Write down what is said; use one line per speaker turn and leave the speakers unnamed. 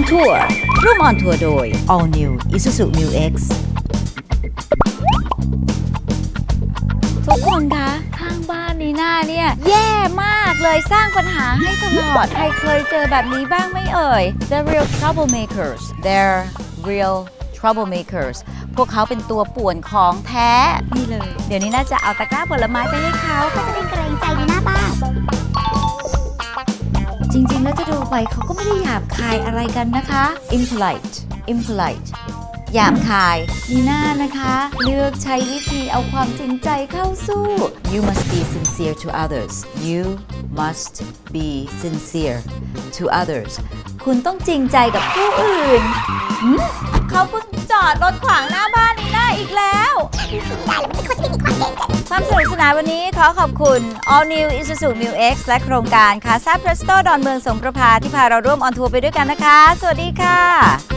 on Tour ร่วม on Tour โดย All New Isuzu Mu X ทุกคนคะ ข้างบ้านนีน่าเนี่ย แย่มากเลยสร้างปัญหาให้ตลอด ใครเคยเจอแบบนี้บ้างไม่เอ่ย The real troublemakers They're real troublemakers พวกเขาเป็นตัวป่วนของแท้ นี่เลย เดี๋ยวนี้น่าจะเอาตะกร้าผลไม้ไปให้เขาเขาจะได้ จริงๆ แล้วจะดูไปเขาก็ไม่ได้หยาบคายอะไรกันนะคะ impolite impolite หยาบคายนีน่านะคะ เลือกใช้วิธีเอาความจริงใจเข้าสู้ you must be sincere to others you must be sincere to others คุณต้องจริงใจกับผู้อื่น เขาเพิ่งจอดรถขวางหน้าบ้าน ความสนุกสนานวันนี้ขอขอบคุณ All New Isuzu Mu X และโครงการคาซาเพรสโตดอนเมืองสงประพาที่พาเราร่วมออนทัวร์ไปด้วยกันนะคะ สวัสดีค่ะ